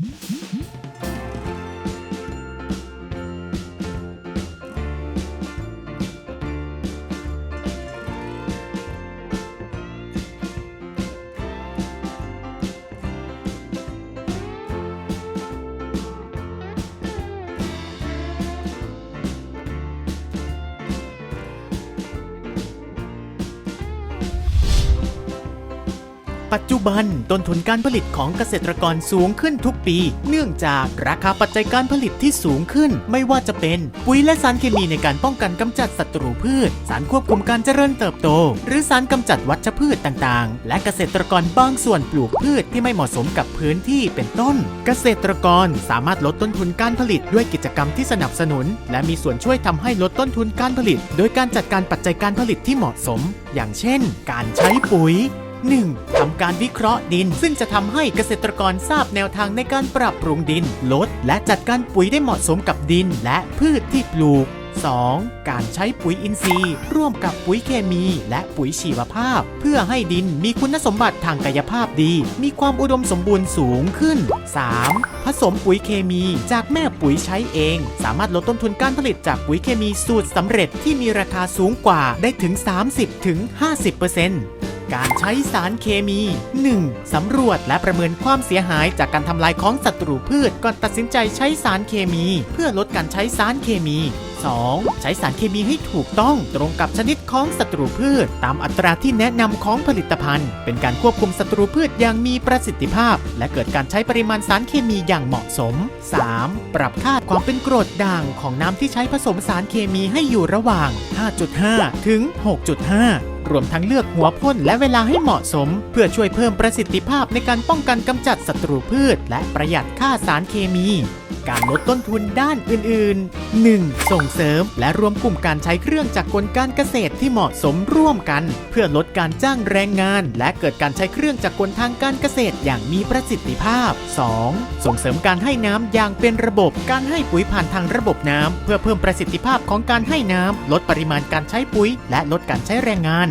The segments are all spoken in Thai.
Mm-hmm. ปัจจุบันต้นทุนการผลิตของเกษตรกรสูงขึ้นทุกปี เนื่องจากราคาปัจจัยการผลิตที่สูงขึ้น ไม่ว่าจะเป็น ปุ๋ยและสารเคมีในการป้องกันกำจัดศัตรูพืช สารควบคุมการเจริญเติบโต หรือสารกำจัดวัชพืชต่างๆ และเกษตรกรบางส่วนปลูกพืชที่ไม่เหมาะสมกับพื้นที่เป็นต้น เกษตรกรสามารถลดต้นทุนการผลิตด้วยกิจกรรมที่สนับสนุน และมีส่วนช่วยทำให้ลดต้นทุนการผลิต โดยการจัดการปัจจัยการผลิตที่เหมาะสม อย่างเช่น การใช้ปุ๋ย 1. ทำการวิเคราะห์ดิน ซึ่งจะทำให้เกษตรกรทราบแนวทางในการปรับปรุงดิน ลด และจัดการปุ๋ยได้เหมาะสมกับดิน และพืชที่ปลูก 2. การใช้ปุ๋ยอินทรีย์ ร่วมกับปุ๋ยเคมี และปุ๋ยชีวภาพ เพื่อให้ดินมีคุณสมบัติทางกายภาพดี มีความอุดมสมบูรณ์สูงขึ้น 3. ผสมปุ๋ยเคมี จากแม่ปุ๋ยใช้เอง สามารถลดต้นทุนการผลิตจากปุ๋ยเคมีสูตรสำเร็จที่มีราคาสูงกว่าได้ถึง 30-50% การใช้สารเคมี 1. สำรวจและประเมินความเสียหายจากการทำลายของศัตรูพืชก่อนตัดสินใจใช้สารเคมี เพื่อลดการใช้สารเคมี 2. ใช้สารเคมีให้ถูกต้องตรงกับชนิดของศัตรูพืช ตามอัตราที่แนะนำของผลิตภัณฑ์ เป็นการควบคุมศัตรูพืชอย่างมีประสิทธิภาพ และเกิดการใช้ปริมาณสารเคมีอย่างเหมาะสม 3. ปรับค่าความเป็นกรดด่างของน้ำที่ใช้ผสมสารเคมีให้อยู่ระหว่าง 5.5 ถึง 6.5 รวมทั้งเลือกหัวพ่นและเวลาให้เหมาะสม เพื่อช่วยเพิ่มประสิทธิภาพในการป้องกันกำจัดศัตรูพืช และประหยัดค่าสารเคมี การลดต้นทุนด้านอื่นๆ 1. ส่งเสริมและรวมกลุ่มการใช้เครื่องจักรกลการเกษตรที่เหมาะสมร่วมกัน เพื่อลดการจ้างแรงงาน และเกิดการใช้เครื่องจักรกลทางการเกษตรอย่างมีประสิทธิภาพ 2. ส่งเสริมการให้น้ำอย่างเป็นระบบ การให้ปุ๋ยผ่านทางระบบน้ำเพื่อเพิ่มประสิทธิภาพของการให้น้ำลดปริมาณการใช้ปุ๋ย และลดการใช้แรงงาน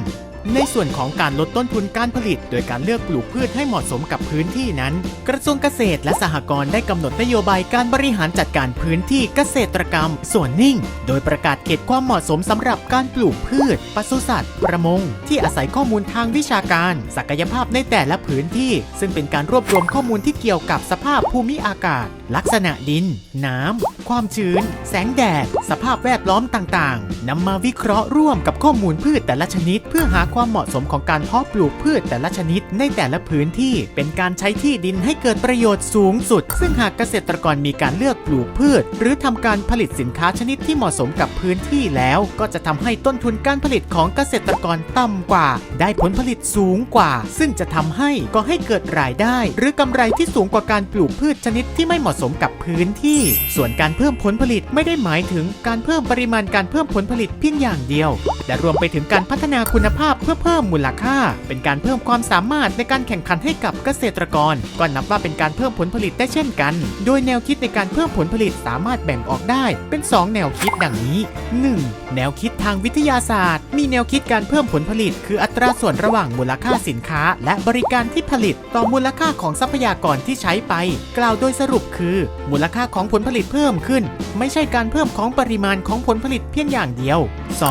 ในส่วนของการลดต้นทุนการผลิต โดยการเลือกปลูกพืชให้เหมาะสมกับพื้นที่นั้น กระทรวงเกษตรและสหกรณ์ได้กำหนดนโยบายการบริหารจัดการพื้นที่เกษตรกรรม ส่วนนิ่ง โดยประกาศเขตความเหมาะสมสำหรับการปลูกพืชปศุสัตว์ ประมง ที่อาศัยข้อมูลทางวิชาการ ศักยภาพในแต่ละพื้นที่ ซึ่งเป็นการรวบรวมข้อมูลที่เกี่ยวกับสภาพภูมิอากาศ ลักษณะดิน น้ำ ความชื้น แสงแดด สภาพแวดล้อมต่างๆนำมาวิเคราะห์ร่วมกับข้อมูลพืชแต่ละชนิด เพื่อหาความเหมาะสมของการเพาะปลูกพืชแต่ละชนิดในแต่ละพื้นที่ เป็นการใช้ที่ดินให้เกิดประโยชน์สูงสุด ซึ่งหากเกษตรกรมีการเลือกปลูกพืช หรือทำการผลิตสินค้าชนิดที่เหมาะสมกับพื้นที่แล้ว ก็จะทำให้ต้นทุนการผลิตของเกษตรกรต่ำกว่า ได้ผลผลิตสูงกว่า ซึ่งจะทำให้ก็ให้เกิดรายได้ หรือกำไรที่สูงกว่าการปลูกพืชชนิดที่ไม่เหมาะสมกับพื้นที่ ส่วนการเพิ่มผลผลิตไม่ได้หมายถึงการเพิ่มปริมาณการเพิ่มผลผลิตเพียงอย่างเดียว แต่รวมไปถึงการพัฒนาคุณภาพเพื่อเพิ่มมูลค่า เป็นการเพิ่มความสามารถในการแข่งขันให้กับเกษตรกร ก็นับว่าเป็นการเพิ่มผลผลิตได้เช่นกัน โดยแนวคิดในการเพิ่มผลผลิตสามารถแบ่งออกได้เป็น 2 แนวคิดดังนี้ 1. แนวคิดทางวิทยาศาสตร์ มีแนวคิดการเพิ่มผลผลิต คืออัตราส่วนระหว่างมูลค่าสินค้า และบริการที่ผลิต ต่อมูลค่าของทรัพยากรที่ใช้ไป กล่าวโดยสรุปคืคือ มูลค่าของผลผลิตเพิ่มขึ้น ไม่ใช่การเพิ่มของปริมาณของผลผลิตเพียงอย่างเดียว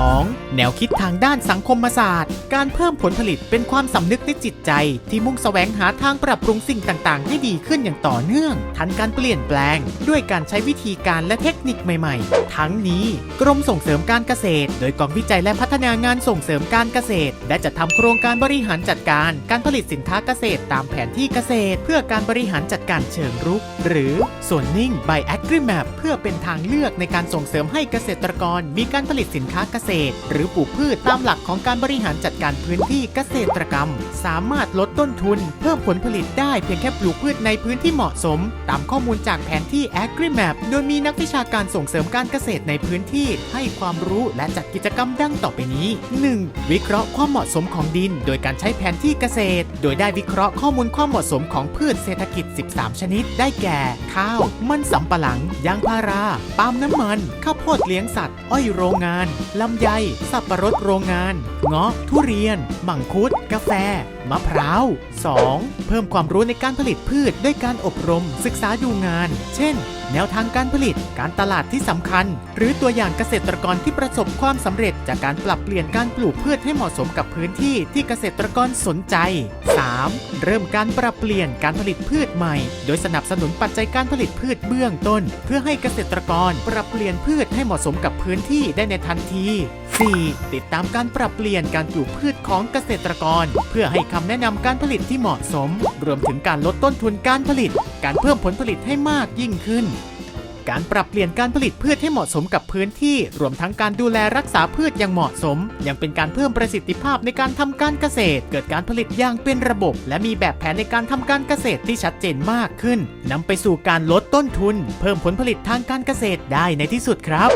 2. แนวคิดทางด้านสังคมศาสตร์ การเพิ่มผลผลิตเป็นความสำนึกในจิตใจ ที่มุ่งแสวงหาทางปรับปรุงสิ่งต่าง ๆ ให้ดีขึ้นอย่างต่อเนื่อง ทันการเปลี่ยนแปลง ด้วยการใช้วิธีการและเทคนิคใหม่ ๆ ทั้งนี้ กรมส่งเสริมการเกษตร โดยกองวิจัยและพัฒนางานส่งเสริมการเกษตร ได้จัดทำโครงการบริหารจัดการการผลิตสินค้าเกษตรตามแผนที่เกษตร เพื่อการบริหารจัดการเชิงรุก หรือส่วนนิ่ง by AgriMap เพื่อเป็นทางเลือกในการส่งเสริมให้เกษตรกรมีการผลิตสินค้าเกษตร หรือปลูกพืชตามหลักของการบริหารจัดการพื้นที่เกษตรกรรม สามารถลดต้นทุน เพิ่มผลผลิตได้เพียงแค่ปลูกพืชในพื้นที่เหมาะสม ตามข้อมูลจากแผนที่ AgriMap โดยมีนักวิชาการส่งเสริมการเกษตรในพื้นที่ให้ความรู้และจัดกิจกรรมดังต่อไปนี้ 1. วิเคราะห์ความเหมาะสมของดิน โดยการใช้แผนที่เกษตร โดยได้วิเคราะห์ข้อมูลความเหมาะสมของพืชเศรษฐกิจ 13 ชนิด ได้แก่ข้าว มันสำปะหลัง ยางพารา ปาล์มน้ำมัน ข้าวโพดเลี้ยงสัตว์ อ้อยโรงงาน ลำไย สับปะรดโรงงาน เงาะ ทุเรียน มังคุด กาแฟ มะพร้าว 2. เพิ่มความรู้ในการผลิตพืชด้วยการอบรม ศึกษาดูงาน เช่น แนวทางการผลิต การตลาดที่สำคัญ หรือตัวอย่างเกษตรกรที่ประสบความสำเร็จ จากการปรับเปลี่ยนการปลูกพืชให้เหมาะสมกับพื้นที่ที่เกษตรกรสนใจ 3. เริ่มการปรับเปลี่ยนการผลิตพืชใหม่ โดยสนับสนุนปัจจัยการผลิตพืชเบื้องต้น เพื่อให้เกษตรกรปรับเปลี่ยนพืชให้เหมาะสมกับพื้นที่ได้ในทันที 4. ติดตามการปรับเปลี่ยนการปลูกพืชของเกษตรกร เพื่อให้คำแนะนำการผลิตที่เหมาะสม รวมถึงการลดต้นทุนการผลิต การเพิ่มผลผลิตให้มากยิ่งขึ้น การปรับเปลี่ยนการผลิตพืชให้เหมาะสมกับพื้นที่ รวมทั้งการดูแลรักษาพืชอย่างเหมาะสม ยังเป็นการเพิ่มประสิทธิภาพในการทำการเกษตร เกิดการผลิตอย่างเป็นระบบ และมีแบบแผนในการทำการเกษตรที่ชัดเจนมากขึ้นนำไปสู่การลดต้นทุน เพิ่มผลผลิตทางการเกษตรได้ในที่สุดครับ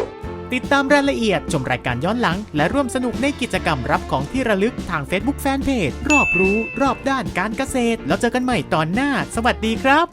ติดตามรายละเอียดชมรายการย้อนหลัง และร่วมสนุกในกิจกรรมรับของที่ระลึกทาง Facebook Fanpage รอบรู้ รอบด้านการเกษตร แล้วเจอกันใหม่ตอนหน้า สวัสดีครับ